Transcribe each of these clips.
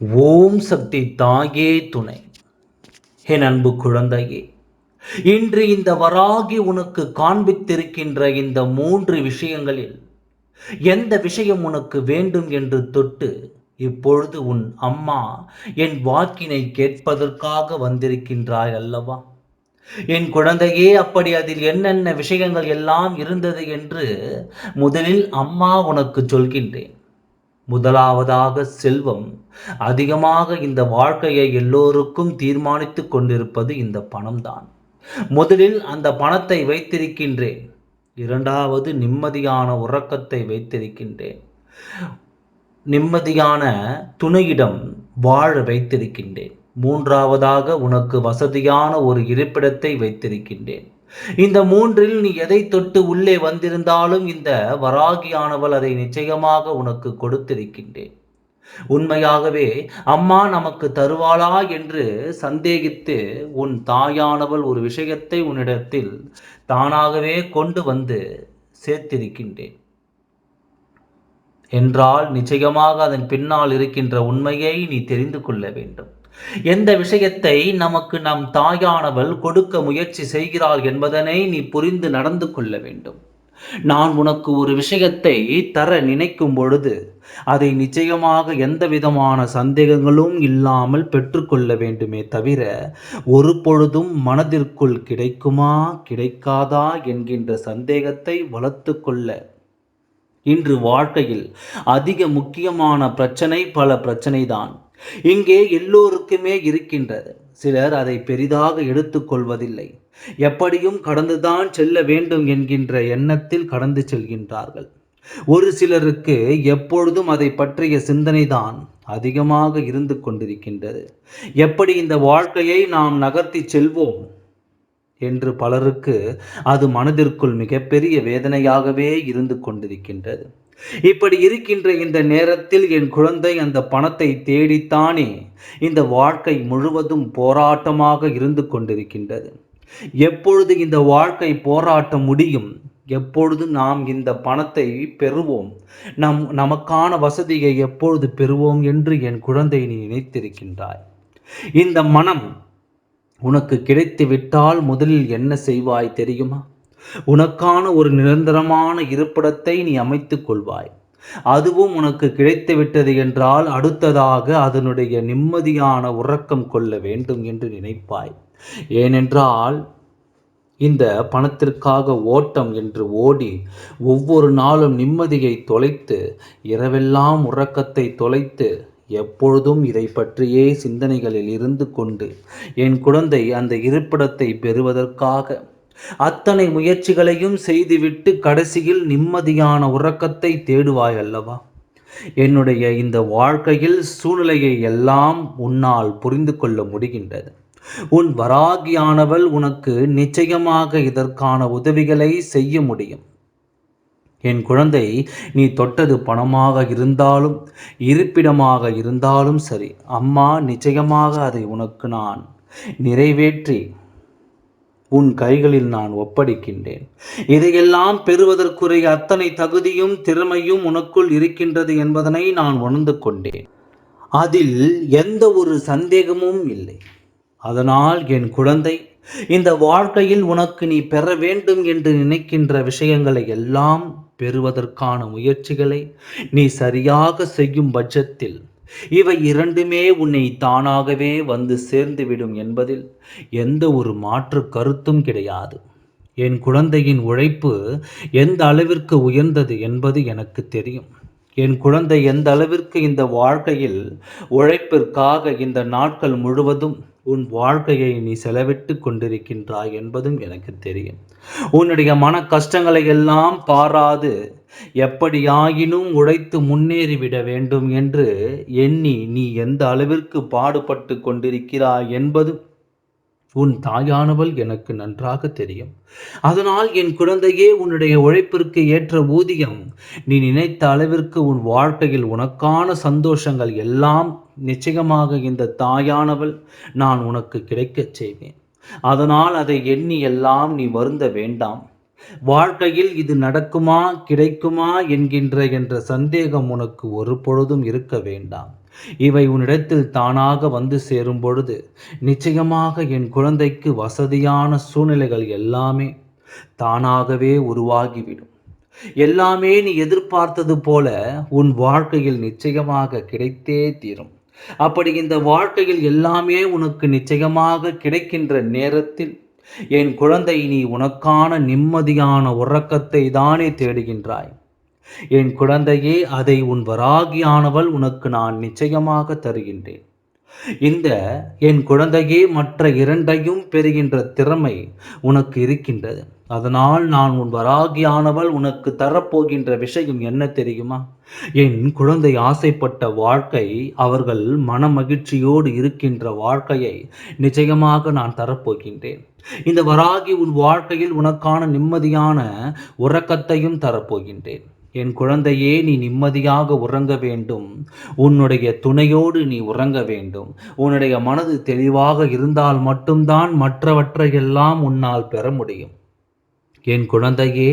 ஓம் சக்தி தாயே துணை. என் அன்பு குழந்தையே இன்று இந்த வராகி உனக்கு காண்பித்திருக்கின்ற இந்த மூன்று விஷயங்களில் எந்த விஷயம் உனக்கு வேண்டும் என்று தொட்டு இப்பொழுது உன் அம்மா என் வாக்கினை கேட்பதற்காக வந்திருக்கின்றாய் அல்லவா? என் குழந்தையே அப்படி அதில் என்னென்ன விஷயங்கள் எல்லாம் இருந்தது என்று முதலில் அம்மா உனக்கு சொல்கின்றேன். முதலாவதாக செல்வம். அதிகமாக இந்த வாழ்க்கையை எல்லோருக்கும் தீர்மானித்து கொண்டிருப்பது இந்த பணம்தான். முதலில் அந்த பணத்தை வைத்திருக்கின்றேன். இரண்டாவது நிம்மதியான உறக்கத்தை வைத்திருக்கின்றேன். நிம்மதியான துணையிடம் வாழ வைத்திருக்கின்றேன். மூன்றாவதாக உனக்கு வசதியான ஒரு இருப்பிடத்தை வைத்திருக்கின்றேன். இந்த மூன்றில் நீ எதை தொட்டு உள்ளே வந்திருந்தாலும் இந்த வராகியானவள் அதை நிச்சயமாக உனக்கு கொடுத்திருக்கின்றேன். உண்மையாகவே அம்மா நமக்கு தருவாளா என்று சந்தேகித்து உன் தாயானவள் ஒரு விஷயத்தை உன்னிடத்தில் தானாகவே கொண்டு வந்து சேர்த்திருக்கின்றேன். என்றால் நிச்சயமாக அதன் பின்னால் இருக்கின்ற உண்மையை நீ தெரிந்து கொள்ள வேண்டும். எந்த விஷயத்தை நமக்கு நம் தாயானவள் கொடுக்க முயற்சி செய்கிறாள் என்பதனை நீ புரிந்து நடந்து கொள்ள வேண்டும். நான் உனக்கு ஒரு விஷயத்தை தர நினைக்கும் பொழுது அதை நிச்சயமாக எந்த விதமான சந்தேகங்களும் இல்லாமல் பெற்றுக்கொள்ள வேண்டுமே தவிர ஒரு பொழுதும் மனதிற்குள் கிடைக்குமா கிடைக்காதா என்கின்ற சந்தேகத்தை வளர்த்து கொள்ள. இன்று வாழ்க்கையில் அதிக முக்கியமான பிரச்சனை பல பிரச்சனை தான் இங்கே எல்லோருக்குமே இருக்கின்றது. சிலர் அதை பெரிதாக எடுத்துக்கொள்வதில்லை எப்படியும் கடந்துதான் செல்ல வேண்டும் என்கின்ற எண்ணத்தில் கடந்து செல்கின்றார்கள். ஒரு சிலருக்கு எப்பொழுதும் அதை பற்றிய சிந்தனைதான் அதிகமாக இருந்து கொண்டிருக்கின்றது. எப்படி இந்த வாழ்க்கையை நாம் நகர்த்தி செல்வோம்? என்று பலருக்கு அது மனதிற்குள் மிகப்பெரிய வேதனையாகவே இருந்து கொண்டிருக்கின்றது. இப்படி இருக்கின்ற இந்த நேரத்தில் என் குழந்தை அந்த பணத்தை தேடித்தானே இந்த வாழ்க்கை முழுவதும் போராட்டமாக இருந்து கொண்டிருக்கின்றது. எப்பொழுது இந்த வாழ்க்கை போராட்டம் முடியும்? எப்பொழுது நாம் இந்த பணத்தை பெறுவோம்? நம் நமக்கான வசதியை எப்பொழுது பெறுவோம் என்று என் குழந்தை நீ நினைத்திருக்கின்றாய். இந்த மனம் உனக்கு கிடைத்துவிட்டால் முதலில் என்ன செய்வாய் தெரியுமா? உனக்கான ஒரு நிரந்தரமான இருப்பிடத்தை நீ அமைத்துக் கொள்வாய். அதுவும் உனக்கு கிடைத்துவிட்டது என்றால் அடுத்ததாக அதனுடைய நிம்மதியான உறக்கம் கொள்ள வேண்டும் என்று நினைப்பாய். ஏனென்றால் இந்த பணத்திற்காக ஓட்டம் என்று ஓடி ஒவ்வொரு நாளும் நிம்மதியை தொலைத்து இரவெல்லாம் உறக்கத்தை தொலைத்து எப்பொழுதும் இதை பற்றியே சிந்தனைகளில் இருந்து கொண்டு என் குழந்தை அந்த இருப்பிடத்தை பெறுவதற்காக அத்தனை முயற்சிகளையும் செய்துவிட்டு கடைசியில் நிம்மதியான உறக்கத்தை தேடுவாய் அல்லவா? என்னுடைய இந்த வாழ்க்கையில் சூழ்நிலையை எல்லாம் உன்னால் புரிந்து கொள்ள முடிகின்றது. உன் வராகியானவள் உனக்கு நிச்சயமாக இதற்கான உதவிகளை செய்ய முடியும். என் குழந்தை நீ தொட்டது பணமாக இருந்தாலும் இருப்பிடமாக இருந்தாலும் சரி. அம்மா நிச்சயமாக அதை உனக்கு நான் நிறைவேற்றி உன் கைகளில் நான் ஒப்படைக்கின்றேன். இதையெல்லாம் பெறுவதற்குரிய அத்தனை தகுதியும் திறமையும் உனக்குள் இருக்கின்றது என்பதனை நான் உணர்ந்து கொண்டேன் அதில் எந்த ஒரு சந்தேகமும் இல்லை. அதனால் என் குழந்தை இந்த வாழ்க்கையில் உனக்கு நீ பெற வேண்டும் என்று நினைக்கின்ற விஷயங்களை எல்லாம் பெறுவதற்கான முயற்சிகளை நீ சரியாக செய்யும் பட்சத்தில் இவை இரண்டுமே உன்னை தானாகவே வந்து சேர்ந்துவிடும் என்பதில் எந்த ஒரு மாற்று கருத்தும் கிடையாது. என் குழந்தையின் உழைப்பு எந்த அளவிற்கு உயர்ந்தது என்பது எனக்கு தெரியும். என் குழந்தை எந்த அளவிற்கு இந்த வாழ்க்கையில் உழைப்பிற்காக இந்த நாட்கள் முழுவதும் உன் வாழ்க்கையை நீ செலவிட்டு கொண்டிருக்கின்றாய் என்பதும் எனக்கு தெரியும். உன்னுடைய மன கஷ்டங்களை எல்லாம் பாராது எப்படியாயினும் உழைத்து முன்னேறிவிட வேண்டும் என்று எண்ணி நீ எந்த அளவிற்கு பாடுபட்டு கொண்டிருக்கிறாய் என்பது உன் தாயானவள் எனக்கு நன்றாக தெரியும். அதனால் என் குழந்தையே உன்னுடைய உழைப்பிற்கு ஏற்ற ஊதியம் நீ நினைத்த அளவிற்கு உன் வாழ்க்கையில் உனக்கான சந்தோஷங்கள் எல்லாம் நிச்சயமாக இந்த தாயானவள் நான் உனக்கு கிடைக்கச் செய்வேன். அதனால் அதை எண்ணி எல்லாம் நீ வருந்த வேண்டாம். வாழ்க்கையில் இது நடக்குமா கிடைக்குமா என்கின்ற என்ற சந்தேகம் உனக்கு ஒரு பொழுதும் இருக்க வேண்டாம். இவை உன்னிடத்தில் தானாக வந்து சேரும் பொழுது நிச்சயமாக என் குழந்தைக்கு வசதியான சூழ்நிலைகள் எல்லாமே தானாகவே உருவாகிவிடும். எல்லாமே நீ எதிர்பார்த்தது போல உன் வாழ்க்கையில் நிச்சயமாக கிடைத்தே தீரும். அப்படி இந்த வாழ்க்கையில் எல்லாமே உனக்கு நிச்சயமாக கிடைக்கின்ற நேரத்தில் என் குழந்தை நீ உனக்கான நிம்மதியான உறக்கத்தை தானே தேடுகின்றாய். என் குழந்தையே அதை உன் வராகியானவள் உனக்கு நான் நிச்சயமாக தருகின்றேன். இந்த என் குழந்தையே மற்ற இரண்டையும் பெறுகின்ற திறமை உனக்கு இருக்கின்றது. அதனால் நான் உன் வராகியானவள் உனக்கு தரப்போகின்ற விஷயம் என்ன தெரியுமா? என் குழந்தை ஆசைப்பட்ட வாழ்க்கை அவர்கள் மன மகிழ்ச்சியோடு இருக்கின்ற வாழ்க்கையை நிச்சயமாக நான் தரப்போகின்றேன். இந்த வராகி உன் வாழ்க்கையில் உனக்கான நிம்மதியான உறக்கத்தையும் தரப்போகின்றேன். என் குழந்தையே நீ நிம்மதியாக உறங்க வேண்டும். உன்னுடைய துணையோடு நீ உறங்க வேண்டும். உன்னுடைய மனது தெளிவாக இருந்தால் மட்டும்தான் மற்றவற்றையெல்லாம் உன்னால் பெற முடியும். என் குழந்தையே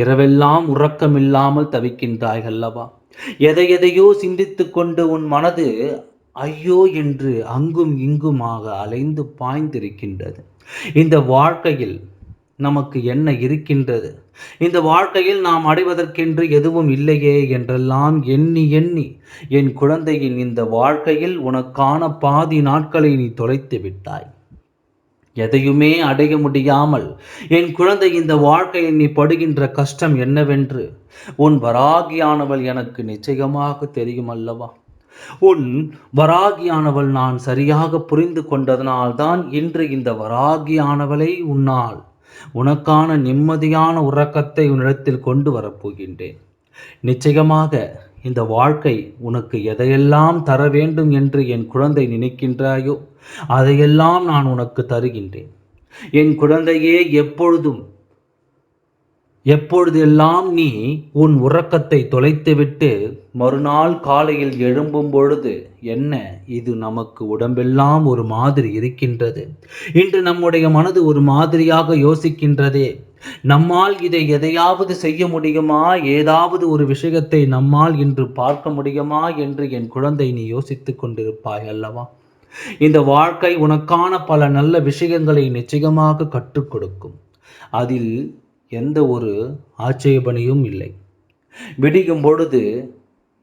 இரவெல்லாம் உறக்கமில்லாமல் தவிக்கின்றாய் அல்லவா? எதை எதையோ சிந்தித்து கொண்டு உன் மனது ஐயோ என்று அங்கும் இங்குமாக அலைந்து பாய்ந்திருக்கின்றது. இந்த வாழ்க்கையில் நமக்கு என்ன இருக்கின்றது? இந்த வாழ்க்கையில் நாம் அடைவதற்கென்று எதுவும் இல்லையே என்றெல்லாம் எண்ணி எண்ணி என் குழந்தையின் இந்த வாழ்க்கையில் உனக்கான பாதி நாட்களை நீ தொலைத்து விட்டாய். எதையுமே அடைய முடியாமல் என் குழந்தை இந்த வாழ்க்கையில் நீ படுகின்ற கஷ்டம் என்னவென்று உன் வராகியானவள் எனக்கு நிச்சயமாக தெரியும் அல்லவா உன் வராகியானவள் நான் சரியாக புரிந்து கொண்டதனால்தான் இன்று இந்த வராகியானவளை உன்னால் உனக்கான நிம்மதியான உறக்கத்தை உன்னிடத்தில் கொண்டு வரப்போகின்றேன். நிச்சயமாக இந்த வாழ்க்கை உனக்கு எதையெல்லாம் தர வேண்டும் என்று என் குழந்தை நினைக்கின்றாயோ அதையெல்லாம் நான் உனக்கு தருகின்றேன். என் குழந்தையே எப்பொழுதும் எப்பொழுதெல்லாம் நீ உன் உறக்கத்தை தொலைத்துவிட்டு மறுநாள் காலையில் எழும்பும் பொழுது என்ன இது நமக்கு உடம்பெல்லாம் ஒரு மாதிரி இருக்கின்றது? இன்று நம்முடைய மனது ஒரு மாதிரியாக யோசிக்கின்றதே. நம்மால் இதை எதையாவது செய்ய முடியுமா? ஏதாவது ஒரு விஷயத்தை நம்மால் இன்று பார்க்க முடியுமா? என்று என் குழந்தை நீ யோசித்துக் கொண்டிருப்பாய் அல்லவா? இந்த வாழ்க்கை உனக்கான பல நல்ல விஷயங்களை நிச்சயமாக கற்றுக் கொடுக்கும். அதில் எந்த ஒரு ஆட்சேபனையும் இல்லை. விடியும் பொழுது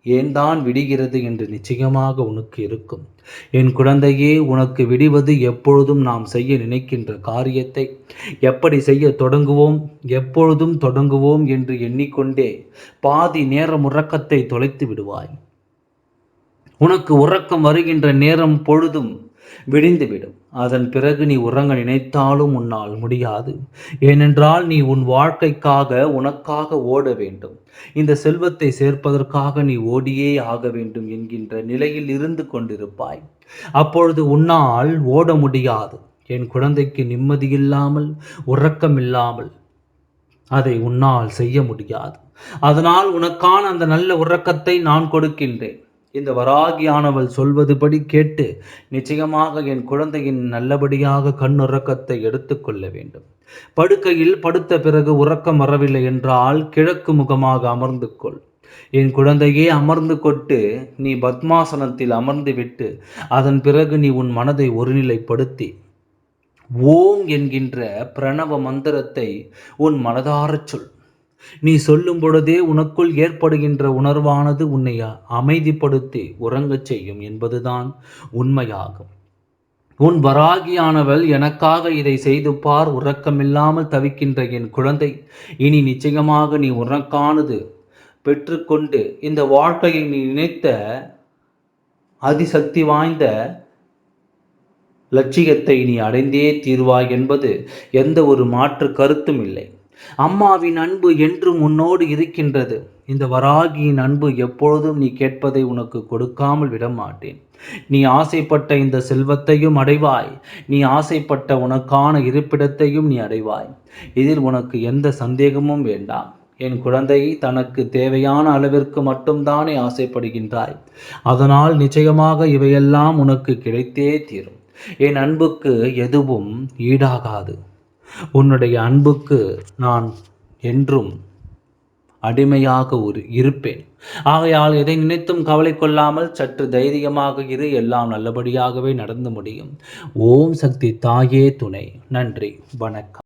ஏன் தான் விடுகிறது என்று நிச்சயமாக உனக்கு இருக்கும். என் குழந்தையே உனக்கு விடுவது எப்பொழுதும் நாம் செய்ய நினைக்கின்ற காரியத்தை. எப்படி செய்ய தொடங்குவோம்? எப்பொழுதும் தொடங்குவோம் என்று எண்ணிக்கொண்டே பாதி நேரம் உறக்கத்தை தொலைத்து விடுவாய். உனக்கு உறக்கம் வருகின்ற நேரம் பொழுதும் விடிந்துவிடும். அதன் பிறகு நீ உறங்க நினைத்தாலும் உன்னால் முடியாது. ஏனென்றால் நீ உன் வாழ்க்கைக்காக உனக்காக ஓட வேண்டும். இந்த செல்வத்தை சேர்ப்பதற்காக நீ ஓடியே ஆக வேண்டும் என்கின்ற நிலையில் இருந்து கொண்டிருப்பாய். அப்பொழுது உன்னால் ஓட முடியாது. என் குழந்தைக்கு நிம்மதியில்லாமல் உறக்கமில்லாமல் அதை உன்னால் செய்ய முடியாது. அதனால் உனக்கான அந்த நல்ல உறக்கத்தை நான் கொடுக்கின்றேன். இந்த வராகியானவள் சொல்வதுபடி கேட்டு நிச்சயமாக என் குழந்தையின் நல்லபடியாக கண்ணுறக்கத்தை எடுத்துக்கொள்ள வேண்டும். படுக்கையில் படுத்த பிறகு உறக்கம் வரவில்லை என்றால் கிழக்கு முகமாக அமர்ந்து கொள். என் குழந்தையே அமர்ந்து கொட்டு. நீ பத்மாசனத்தில் அமர்ந்து விட்டு அதன் பிறகு நீ உன் மனதை ஒருநிலைப்படுத்தி. ஓம் என்கின்ற பிரணவ மந்திரத்தை உன் மனதாரச் சொல். நீ சொல்லும் பொழுதே உனக்குள் ஏற்படுகின்ற உணர்வானது உன்னை அமைதிப்படுத்தி உறங்கச் செய்யும் என்பதுதான் உண்மையாகும். உன் வராகியானவள் எனக்காக இதை செய்து பார் உறக்கமில்லாமல் தவிக்கின்ற என் குழந்தை. இனி நிச்சயமாக நீ உனக்கானது பெற்றுக்கொண்டு இந்த வாழ்க்கையை நீ நினைத்த அதிசக்தி வாய்ந்த லட்சியத்தை நீ அடைந்தே தீர்வாய் என்பது எந்த ஒரு மாற்று கருத்தும் இல்லை. அம்மாவின் அன்பு என்றும் உன்னோடு இருக்கின்றது. இந்த வராகியின் அன்பு எப்பொழுதும் நீ கேட்பதை உனக்கு கொடுக்காமல் விட மாட்டேன் நீ ஆசைப்பட்ட இந்த செல்வத்தையும் அடைவாய். நீ ஆசைப்பட்ட உனக்கான இருப்பிடத்தையும் நீ அடைவாய். இதில் உனக்கு எந்த சந்தேகமும் வேண்டாம். என் குழந்தை தனக்கு தேவையான அளவிற்கு மட்டும்தானே ஆசைப்படுகின்றாய். அதனால் நிச்சயமாக இவையெல்லாம் உனக்கு கிடைத்தே தீரும். என் அன்புக்கு எதுவும் ஈடாகாது. உன்னுடைய அன்புக்கு நான் என்றும் அடிமையாக ஒரு இருப்பேன். ஆகையால் எதை நினைத்தும் கவலை கொள்ளாமல் சற்று தைரியமாக இரு எல்லாம் நல்லபடியாகவே நடந்து முடியும். ஓம் சக்தி தாயே துணை. நன்றி. வணக்கம்.